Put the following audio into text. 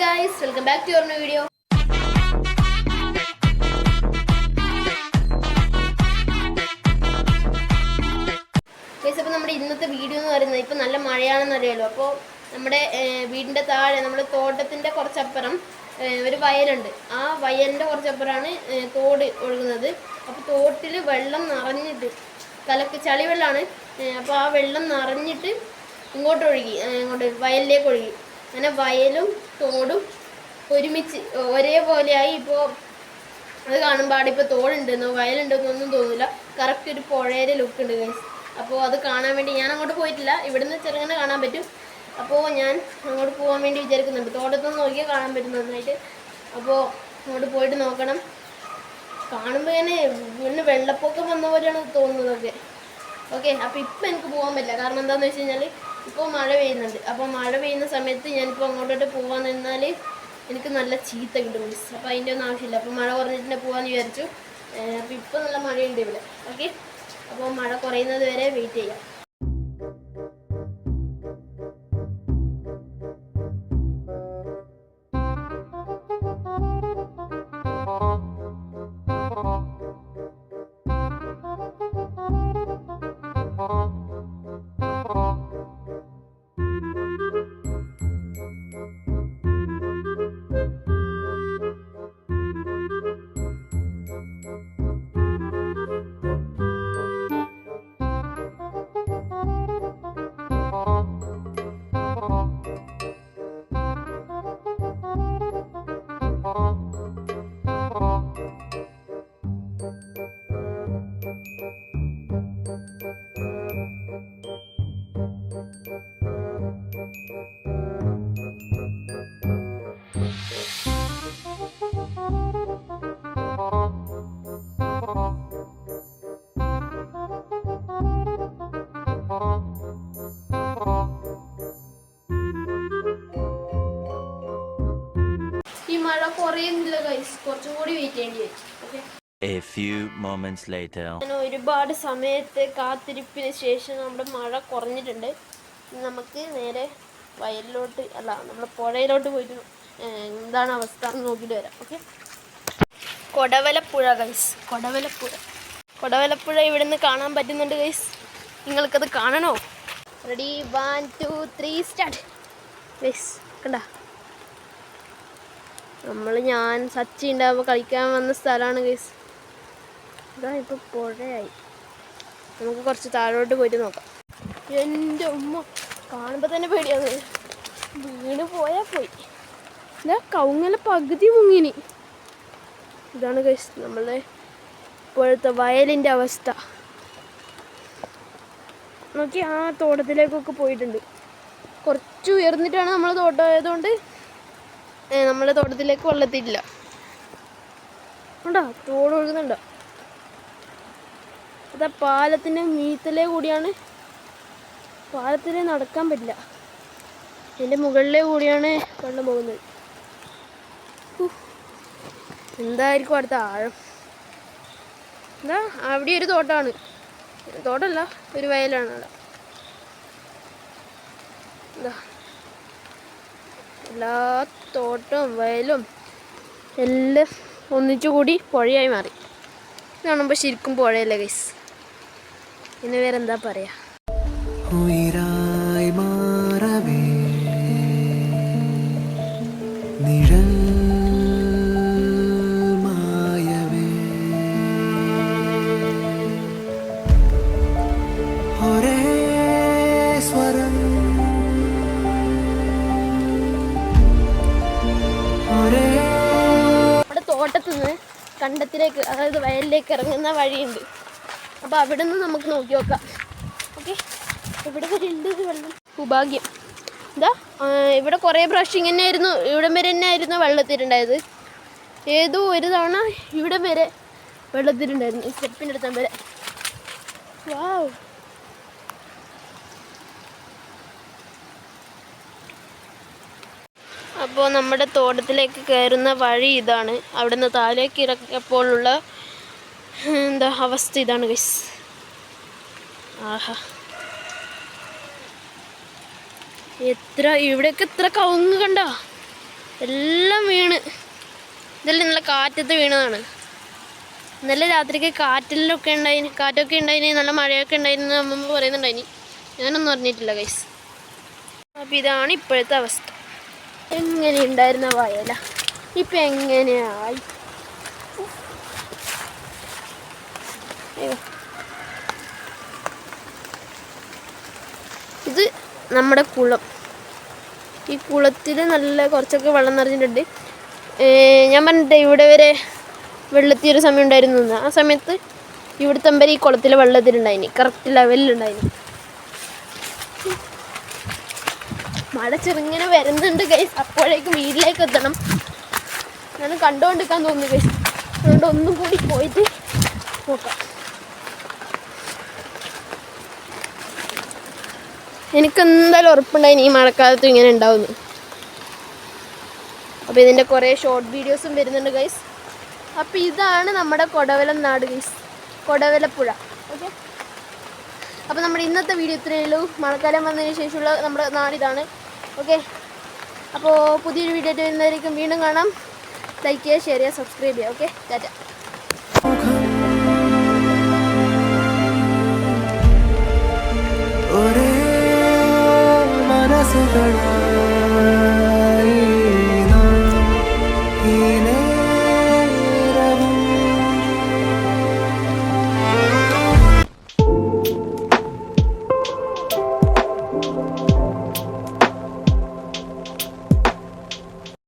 Guys welcome back to your video guys അപ്പോൾ നമ്മുടെ ഇന്നത്തെ വീഡിയോ എന്ന് പറയുന്നത് ഇപ്പോൾ നല്ല മഴയാണെന്ന് അറിയാലോ. അപ്പോൾ നമ്മുടെ വീടിന്റെ താഴെ നമ്മുടെ തോട്ടത്തിന്റെ കുറച്ചപ്പുറം ഒരു വയലുണ്ട്. ആ വയലിന്റെ കുറച്ചപ്പുറമാണ് തോട് ഒഴുകുന്നത്. അപ്പോൾ തോട്ടിൽ വെള്ളം നിറഞ്ഞിട്ട് കലക്ക് ചളിവെള്ളമാണ് അപ്പോൾ ആ വെള്ളം നിറഞ്ഞിട്ട് ഇങ്ങോട്ട് ഒഴുകി ഇങ്ങോട്ട് വയലിലേക്ക് ഒഴുകി. അങ്ങനെ വയലും തോടും ഒരുമിച്ച് ഒരേപോലെയായി ഇപ്പോൾ അത് കാണുമ്പോൾ ഇപ്പോൾ തോടുണ്ടെന്നോ വയലുണ്ടെന്നോ ഒന്നും തോന്നില്ല കറക്റ്റ് ഒരു പുഴയുടെ ലുക്ക് ഉണ്ട് ഗൈസ് അപ്പോൾ അത് കാണാൻ വേണ്ടി ഞാൻ അങ്ങോട്ട് പോയിട്ടില്ല. ഇവിടുന്ന് ചെറുങ്ങനെ കാണാൻ പറ്റും. അപ്പോൾ ഞാൻ അങ്ങോട്ട് പോകാൻ വേണ്ടി വിചാരിക്കുന്നുണ്ട്. തോട്ടത്തുനിന്ന് നോക്കിയാൽ കാണാൻ പറ്റും നന്നായിട്ട്. അപ്പോൾ അങ്ങോട്ട് പോയിട്ട് നോക്കണം. കാണുമ്പോൾ തന്നെ വീണ്ടും വെള്ളപ്പൊക്കം വന്ന പോലെയാണ് തോന്നുന്നതൊക്കെ. ഓക്കെ അപ്പോൾ ഇപ്പം എനിക്ക് പോകാൻ പറ്റില്ല. കാരണം എന്താണെന്ന് വെച്ച് കഴിഞ്ഞാൽ ഇപ്പോൾ മഴ പെയ്യുന്നുണ്ട്. അപ്പോൾ മഴ പെയ്യുന്ന സമയത്ത് ഞാനിപ്പോൾ അങ്ങോട്ടോട്ട് പോകാൻ നിന്നാൽ എനിക്ക് നല്ല ചീത്ത കിട്ടും മിസ് അപ്പോൾ അതിന്റെ ഒന്നും ആവശ്യമില്ല. അപ്പോൾ മഴ കുറഞ്ഞിട്ട് പോകാമെന്ന് വിചാരിച്ചു. അപ്പോൾ ഇപ്പോൾ നല്ല മഴയുണ്ട് ഇവിടെ. ഓക്കെ അപ്പോൾ മഴ കുറയുന്നത് വരെ വെയിറ്റ് ചെയ്യാം. മഴ കുറയുന്നില്ല ഗൈസ് കുറച്ചും കൂടി വെയിറ്റ് ചെയ്യേണ്ടി വരും okay A few moments later. ഒരുപാട് സമയത്തെ കാത്തിരിപ്പിന് ശേഷം നമ്മുടെ മഴ കുറഞ്ഞിട്ടുണ്ട്. നമുക്ക് നേരെ വയലിലോട്ട് അല്ല നമ്മുടെ പുഴയിലോട്ട് പോയിട്ട് എന്താണ് അവസ്ഥ എന്ന് നോക്കിയിട്ട് വരാം. ഓക്കെ? കൊടവലപ്പുഴ ഗൈസ് കൊടവലപ്പുഴ. കൊടവലപ്പുഴ ഇവിടെ നിന്ന് കാണാൻ പറ്റുന്നുണ്ട് ഗൈസ് നിങ്ങൾക്കത് കാണണോ? Ready one two three start guys കണ്ട? നമ്മൾ ഞാൻ സച്ചി ഉണ്ടാവുമ്പോൾ കളിക്കാൻ വന്ന സ്ഥലമാണ് ഗൈസ് ഇതാ ഇപ്പൊ പുഴയായി. നമുക്ക് കുറച്ച് താഴോട്ട് പോയിട്ട് നോക്കാം. എന്റെ ഉമ്മ കാണുമ്പോൾ തന്നെ പേടിയാണ്. വീണ് പോയാൽ പോയി. ഇതാ കൗങ്ങല പകുതി മുങ്ങിനി. ഇതാണ് കഴിച്ച് നമ്മളെ ഇപ്പോഴത്തെ വയലിന്റെ അവസ്ഥ. നോക്കി ആ തോട്ടത്തിലേക്കൊക്കെ പോയിട്ടുണ്ട്. കുറച്ച് ഉയർന്നിട്ടാണ് നമ്മൾ തോട്ടം ആയതുകൊണ്ട് നമ്മളെ തോട്ടത്തിലേക്ക് വെള്ളത്തില്ല. ഉണ്ടോ? തോട് ഒഴുകുന്നുണ്ടോ? അതാ പാലത്തിന്റെ മീത്തലേ കൂടിയാണ്. പാലത്തിൽ നടക്കാൻ പറ്റില്ല. അതിന്റെ മുകളിലേ കൂടിയാണ് വെള്ളം പോകുന്നത്. എന്തായിരിക്കും അടുത്ത ആഴം? എന്താ അവിടെ ഒരു തോട്ടമാണ് തോട്ടമല്ല ഒരു വയലാണ് അവിടെ. എന്താ എല്ലാ തോട്ടവും വയലും എല്ലാം ഒന്നിച്ചുകൂടി പുഴയായി മാറി. കാണുമ്പോൾ ശരിക്കും പുഴയല്ലേ ഗൈസ് പിന്നെ വേറെ എന്താ പറയാ? ഉയിരായി മാറവേ. നിഴൽ മായവേ. ഒരേ സ്വരം. ഒരേ നമ്മുടെ തോട്ടത്തിൽ നിന്ന് കണ്ടത്തിലേക്ക് അതായത് വയലിലേക്ക് ഇറങ്ങുന്ന വഴിയുണ്ട്. അപ്പോൾ അവിടെ നിന്ന് നമുക്ക് നോക്കി നോക്കാം. ഓക്കെ ഇവിടെ വരെ ഉണ്ട് വെള്ളം. ഉപാഗ്യം എന്താ ഇവിടെ കുറേ പ്രാവശ്യം ഇങ്ങനെ ആയിരുന്നു ഇവിടം വരെ തന്നെ ആയിരുന്നു വെള്ളത്തിലുണ്ടായത് ഏതോ ഒരു തവണ ഇവിടെ വരെ വെള്ളത്തിലുണ്ടായിരുന്നു ഈ സ്റ്റെപ്പിന്റെ അടുത്തം വരെ. വാവ് അപ്പോൾ നമ്മുടെ തോട്ടത്തിലേക്ക് കയറുന്ന വഴി ഇതാണ്. അവിടുന്ന് താഴേക്ക് ഇറക്കിയപ്പോഴുള്ള എന്താ അവസ്ഥ ഇതാണ് ഗൈസ് ആഹാ എത്ര ഇവിടെയൊക്കെ എത്ര കവുങ്ങ് കണ്ട? എല്ലാം വീണ്. ഇതെല്ലാം നല്ല കാറ്റത്ത് വീണതാണ്. നല്ല രാത്രിക്ക് കാറ്റിലൊക്കെ ഉണ്ടായിന് കാറ്റൊക്കെ ഉണ്ടായിന് നല്ല മഴയൊക്കെ ഉണ്ടായിരുന്നു അമ്മമ്മ പറയുന്നുണ്ടായിനി. ഞാനൊന്നും അറിഞ്ഞിട്ടില്ല ഗൈസ് അപ്പം ഇതാണ് ഇപ്പോഴത്തെ അവസ്ഥ. എങ്ങനെ ഉണ്ടായിരുന്ന വയല? ഇപ്പം എങ്ങനെയായി? ഇത് നമ്മുടെ കുളം. ഈ കുളത്തിൽ നല്ല കുറച്ചൊക്കെ വെള്ളം നിറഞ്ഞിട്ടുണ്ട്. ഞാൻ പറഞ്ഞിട്ട് ഇവിടെ വരെ വെള്ളത്തിൽ ഒരു സമയം ഉണ്ടായിരുന്നു ആ സമയത്ത് ഇവിടുത്തെ അമ്പരം ഈ കുളത്തിലെ വെള്ളത്തിലുണ്ടായിനി. കറക്റ്റ് ലെവലിലുണ്ടായിനി മഴ ചെറുങ്ങനെ വരുന്നുണ്ട് ഗൈസ് അപ്പോഴേക്കും വീട്ടിലേക്ക് എത്തണം. ഞാൻ കണ്ടുകൊണ്ടിരിക്കാൻ തോന്നുന്നു ഗൈസ് അതുകൊണ്ട് ഒന്നും കൂടി പോയിട്ട് നോക്കാം. എനിക്ക് എന്തായാലും ഉറപ്പുണ്ടായി ഈ മഴക്കാലത്തും ഇങ്ങനെ ഉണ്ടാവുന്നു അപ്പോൾ ഇതിന്റെ കുറേ ഷോർട്ട് വീഡിയോസും വരുന്നുണ്ട് ഗൈസ് അപ്പോൾ ഇതാണ് നമ്മുടെ കൊടവലം നാട് ഗൈസ് കൊടവലപ്പുഴ ഓക്കെ അപ്പോൾ നമ്മുടെ ഇന്നത്തെ വീഡിയോ ഇത്രയേ ഉള്ളൂ. മഴക്കാലം വന്നതിന് ശേഷമുള്ള നമ്മുടെ നാടിതാണ് ഓക്കെ അപ്പോൾ പുതിയൊരു വീഡിയോ വരുന്നതായിരിക്കും വീണ്ടും കാണാം. ലൈക്ക് ചെയ്യുക ഷെയർ ചെയ്യുക സബ്സ്ക്രൈബ് ചെയ്യുക ഓക്കെ ടാറ്റ